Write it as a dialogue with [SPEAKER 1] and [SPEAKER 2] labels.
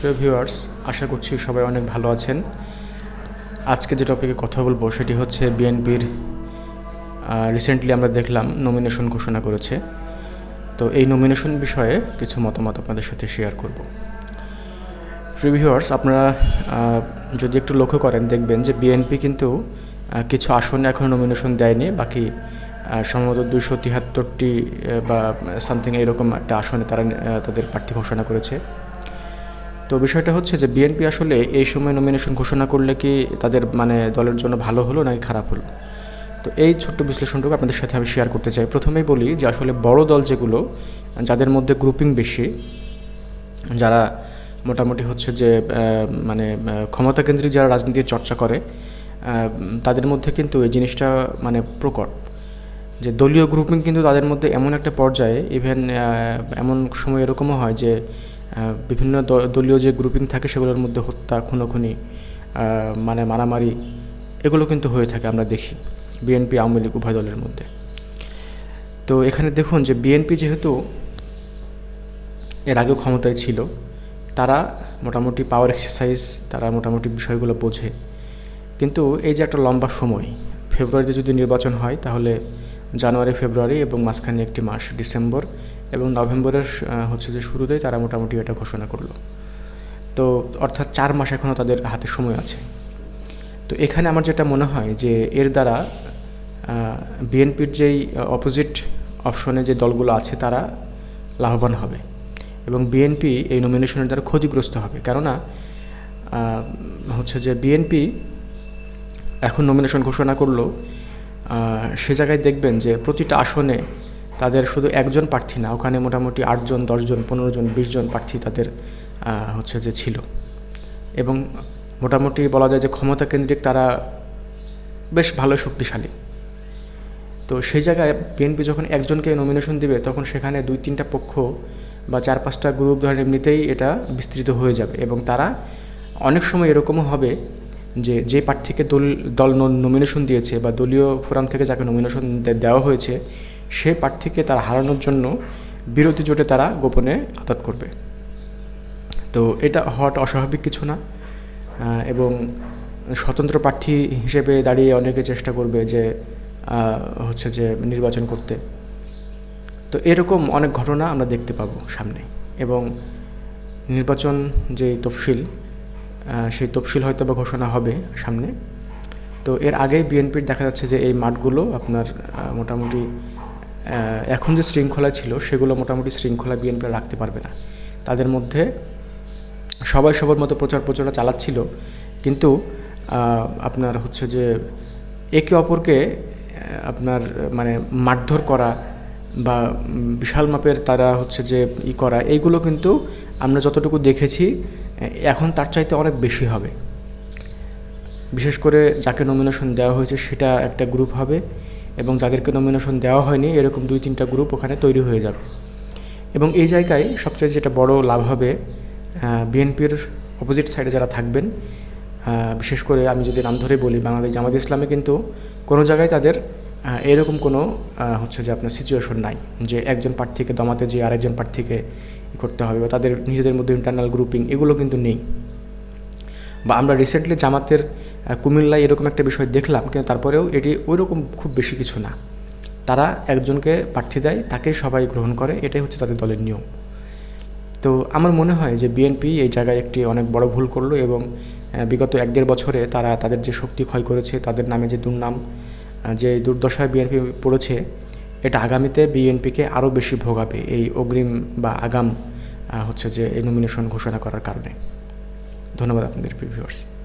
[SPEAKER 1] প্রিয় ভিউয়ার্স, আশা করছি সবাই অনেক ভালো আছেন। আজকে যে টপিকে কথা বলব সেটি হচ্ছে বিএনপির রিসেন্টলি আমরা দেখলাম নমিনেশন ঘোষণা করেছে। তো এই নমিনেশন বিষয়ে কিছু মতামত আপনাদের সাথে শেয়ার করব। প্রিয় ভিউয়ার্স, আপনারা যদি একটু লক্ষ্য করেন, দেখবেন যে বিএনপি কিন্তু কিছু আসনে এখনও নমিনেশন দেয়নি। বাকি সম্ভবত দুশো তিয়াত্তরটি বা সামথিং এরকম একটা আসনে তারা তাদের প্রার্থী ঘোষণা করেছে। তো বিষয়টা হচ্ছে যে বিএনপি আসলে এই সময় নমিনেশন ঘোষণা করলে কি তাদের মানে দলের জন্য ভালো হলো নাকি খারাপ হলো? তো এই ছোট্ট বিশ্লেষণটুকু আপনাদের সাথে আমি শেয়ার করতে চাই। প্রথমেই বলি যে আসলে বড় দল যেগুলো যাদের মধ্যে গ্রুপিং বেশি যারা মোটামুটি হচ্ছে যে মানে আহ, ক্ষমতাকেন্দ্রিক যারা রাজনীতির চর্চা করে তাদের মধ্যে কিন্তু এই জিনিসটা মানে প্রকট। যে দলীয় গ্রুপিং কিন্তু তাদের মধ্যে এমন একটা পর্যায়ে ইভেন এমন সময় এরকমও হয় যে বিভিন্ন দলীয় যে গ্রুপিং থাকে সেগুলোর মধ্যে হত্যা, খুনোখুনি মানে মারামারি, এগুলো কিন্তু হয়ে থাকে আমরা দেখি বিএনপি, আওয়ামী লীগ উভয় দলের মধ্যে। তো এখানে দেখুন যে বিএনপি যেহেতু এর আগেও ক্ষমতায় ছিল, তারা মোটামুটি পাওয়ার এক্সারসাইজ তারা মোটামুটি বিষয়গুলো বোঝে। কিন্তু এই যে একটা লম্বা সময়, ফেব্রুয়ারিতে যদি নির্বাচন হয়, তাহলে জানুয়ারি, ফেব্রুয়ারি এবং মাঝখানে একটি মাস, ডিসেম্বর এবং নভেম্বরের হচ্ছে যে শুরুতেই তারা মোটামুটি এটা ঘোষণা করল। তো অর্থাৎ চার মাস এখনও তাদের হাতে সময় আছে। তো এখানে আমার যেটা মনে হয় যে এর দ্বারা বিএনপির যেই অপোজিট অপশনে যে দলগুলো আছে তারা লাভবান হবে এবং বিএনপি এই নমিনেশনের দ্বারা ক্ষতিগ্রস্ত হবে। কেননা হচ্ছে যে বিএনপি এখন নমিনেশন ঘোষণা করল সে জায়গায় দেখবেন যে প্রতিটা আসনে তাদের শুধু একজন প্রার্থী না, ওখানে মোটামুটি আটজন, দশজন পনেরো জন বিশ জন প্রার্থী তাদের হচ্ছে যে ছিল। এবং মোটামুটি বলা যায় যে ক্ষমতা কেন্দ্রিক তারা বেশ ভালো শক্তিশালী। তো সেই জায়গায় বিএনপি যখন একজনকে নমিনেশন দিবে, তখন সেখানে দুই তিনটা পক্ষ বা চার পাঁচটা গ্রুপ ধরে এমনিতেই এটা বিস্তৃত হয়ে যাবে। এবং তারা অনেক সময় এরকমও হবে যে যে প্রার্থীকে দল দল নমিনেশন দিয়েছে বা দলীয় ফোরাম থেকে যাকে নমিনেশন দেওয়া হয়েছে সেই প্রার্থীকে তারা হারানোর জন্য বিরোধী জোটে তারা গোপনে আতাত করবে। তো এটা হওয়াটা অস্বাভাবিক কিছু না এবং স্বতন্ত্র প্রার্থী হিসেবে দাঁড়িয়ে অনেকে চেষ্টা করবে যে হচ্ছে যে নির্বাচন করতে। তো এরকম অনেক ঘটনা আমরা দেখতে পাবো সামনে, এবং নির্বাচন যে তফসিল সেই তফসিল হয়তো বা ঘোষণা হবে সামনে। তো এর আগেই বিএনপির দেখা যাচ্ছে যে এই মাঠগুলো আপনার মোটামুটি এখন যে শৃঙ্খলা ছিল, সেগুলো মোটামুটি শৃঙ্খলা বিএনপি রাখতে পারবে না। তাদের মধ্যে সবাই সবার মতো প্রচার প্রচারণা চালাচ্ছিল, কিন্তু আপনার হচ্ছে যে একে অপরকে আপনার মানে মারধর করা বা বিশাল মাপের তারা হচ্ছে যে ই করা, এইগুলো কিন্তু আমরা যতটুকু দেখেছি, এখন তার চাইতে অনেক বেশি হবে। বিশেষ করে যাকে নমিনেশন দেওয়া হয়েছে, সেটা একটা গ্রুপ হবে। এবং যাদেরকে নমিনেশন দেওয়া হয়নি, এরকম দুই তিনটা গ্রুপ ওখানে তৈরি হয়ে যাবে। এবং এই জায়গায় সবচেয়ে যেটা বড় লাভ হবে বিএনপির অপোজিট সাইডে যারা থাকবেন বিশেষ করে আমি যদি নাম ধরে বলি, বাংলাদেশ জামাত ইসলামে কিন্তু কোনো জায়গায় তাদের এরকম কোনো হচ্ছে যে আপনার সিচুয়েশন নাই যে একজন প্রার্থীকে দমাতে যে আরেকজন প্রার্থীকে করতে হবে বা তাদের নিজেদের মধ্যে ইন্টারনাল গ্রুপিং এগুলো কিন্তু নেই। বা আমরা রিসেন্টলি জামাতের কুমিল্লায় এরকম একটা বিষয় দেখলাম, কিন্তু তারপরেও এটি ওইরকম খুব বেশি কিছু না। তারা একজনকে প্রার্থী দেয়, তাকেই সবাই গ্রহণ করে, এটাই হচ্ছে তাদের দলের নিয়ম। তো আমার মনে হয় যে বিএনপি এই জায়গায় একটি অনেক বড় ভুল করল এবং বিগত এক দেড় বছরে তারা তাদের যে শক্তি ক্ষয় করেছে, তাদের নামে যে দুর্নাম যে দুর্দশায় বিএনপি পড়েছে, এটা আগামীতে বিএনপিকে আরও বেশি ভোগাবে এই অগ্রিম বা আগাম হচ্ছে যে এই নমিনেশন ঘোষণা করার কারণে। ধন্যবাদ আপনাদের ভিউয়ার্স